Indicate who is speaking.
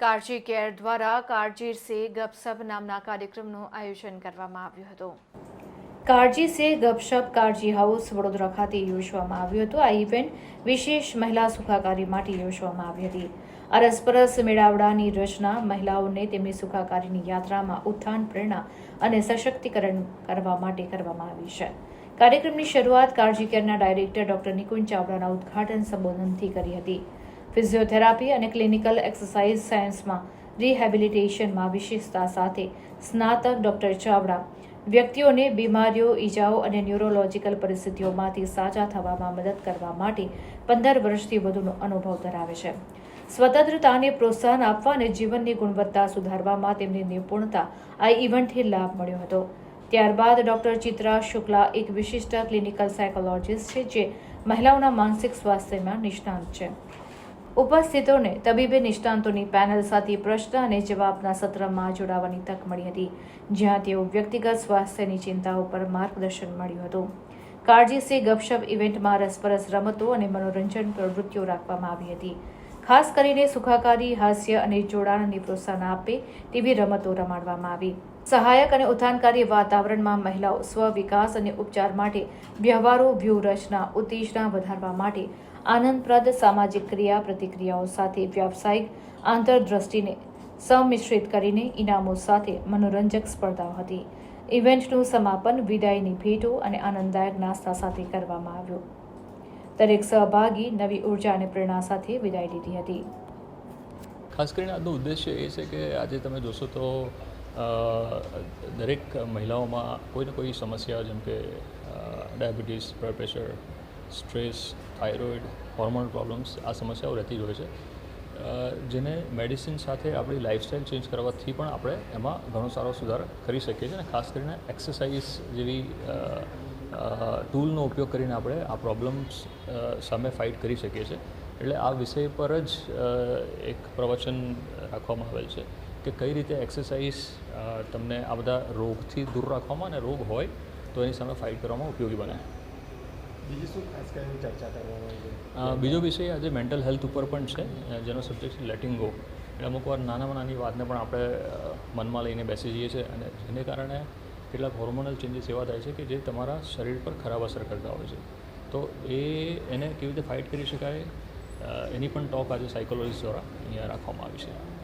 Speaker 1: કાળજી કેર દ્વારા કાળજી સે ગપસપ નામના કાર્યક્રમનું આયોજન કરવામાં આવ્યું હતું. કાળજી સે ગપશપ કાળજી હાઉસ વડોદરા ખાતે યોજવામાં આવ્યું હતું. આ ઇવેન્ટ વિશેષ મહિલા સુખાકારી માટે યોજવામાં આવી હતી. અરસપરસ મેળાવડાની રચના મહિલાઓને તેમની સુખાકારીની યાત્રામાં ઉત્થાન, પ્રેરણા અને સશક્તિકરણ કરવા માટે કરવામાં આવી છે. કાર્યક્રમની શરૂઆત કાળજી કેરના ડાયરેક્ટર ડોક્ટર નિકુંજ ચાવડાના ઉદ્ઘાટન સંબોધનથી કરી હતી. ફિઝિયોથેરાપી અને ક્લિનિકલ એક્સરસાઇઝ સાયન્સમાં રિહેબિલિટેશનમાં વિશેષતા સાથે સ્નાતક ડૉક્ટર ચાવડા. વ્યક્તિઓને બીમારીઓ, ઈજાઓ અને ન્યુરોલોજીકલ પરિસ્થિતિઓમાંથી સાજા થવામાં મદદ કરવા માટે પંદર વર્ષથી વધુનો અનુભવ ધરાવે છે. સ્વતંત્રતાને પ્રોત્સાહન આપવા અને જીવનની ગુણવત્તા સુધારવામાં તેમની નિપુણતા આ ઇવેન્ટથી લાભ મળ્યો હતો. ત્યારબાદ ડૉક્ટર ચિત્રા શુક્લા એક વિશિષ્ટ ક્લિનિકલ સાયકોલોજિસ્ટ છે જે મહિલાઓના માનસિક સ્વાસ્થ્યમાં નિષ્ણાંત છે. ઉપસ્થિતોને તબીબે નિષ્ણાંતોની પેનલ સાથે પ્રશ્ન અને જવાબના સત્રમાં જોડાવાની તક મળી હતી, જ્યાં તેઓ વ્યક્તિગત સ્વાસ્થ્યની ચિંતાઓ પર માર્ગદર્શન મળ્યું હતું. કાળજી ગપશપ ઇવેન્ટમાં રસપરસ રમતો અને મનોરંજન પ્રવૃત્તિઓ રાખવામાં આવી હતી. ખાસ કરીને સુખાકારી, હાસ્ય અને જોડાણને પ્રોત્સાહન આપે તેવી રમતો રમાડવામાં આવી. સહાયક અને ઉત્થાનકારી વાતાવરણમાં મહિલાઓ સ્વ વિકાસ અને ઉપચાર માટે વ્યવહારો, વ્યૂહરચના, ઉત્તેજના વધારવા માટે આનંદપ્રદ સામાજિક ક્રિયા પ્રતિક્રિયાઓ સાથે વ્યાવસાયિક આંતરદ્રષ્ટિને સંમિશ્રિત કરીને ઇનામો સાથે મનોરંજક સ્પર્ધાઓ હતી. ઇવેન્ટનું સમાપન, વિદાયની ભેટો અને આનંદદાયક નાસ્તા સાથે કરવામાં આવ્યું. દરેક સહભાગી નવી ઊર્જા અને પ્રેરણા સાથે વિદાય લીધી હતી.
Speaker 2: ખાસ કરીને આજનો ઉદ્દેશ્ય એ છે કે આજે તમે જોશો તો દરેક મહિલાઓમાં કોઈને કોઈ સમસ્યા જેમ કે diabetes, blood pressure, stress, thyroid, hormonal problems આ સમસ્યાઓ રહેતી જ હોય છે. જેને મેડિસિન સાથે આપણી લાઇફસ્ટાઈલ ચેન્જ કરવાથી પણ આપણે એમાં ઘણો સારો સુધાર કરી શકીએ છીએ અને ખાસ કરીને એક્સરસાઇઝ જેવી ટૂલનો ઉપયોગ કરીને આપણે આ પ્રોબ્લેમ્સ સામે ફાઇટ કરી શકીએ છીએ. એટલે આ વિષય પર જ એક પ્રવચન રાખવામાં આવેલ છે કે કઈ રીતે એક્સરસાઇઝ તમને આ બધા રોગથી દૂર રાખવામાં અને રોગ હોય તો એની સામે ફાઇટ કરવામાં ઉપયોગી બને.
Speaker 3: બીજી શું ખાસ કરીને ચર્ચા કરવામાં આવી
Speaker 2: બીજો વિષય આજે મેન્ટલ હેલ્થ ઉપર પણ છે જેનો સબ્જેક્ટ છે લેટિંગ ગો એટલે અમુક વાર નાનામાં નાની વાતને પણ આપણે મનમાં લઈને બેસી જઈએ છીએ અને જેને કારણે કેટલાક હોર્મોનલ ચેન્જીસ એવા થાય છે કે જે તમારા શરીર પર ખરાબ અસર કરતા હોય છે. તો એ એને કેવી રીતે ફાઇટ કરી શકાય? એની પણ ટોક આજે સાયકોલોજીસ્ટ દ્વારા અહીંયા રાખવામાં આવી છે.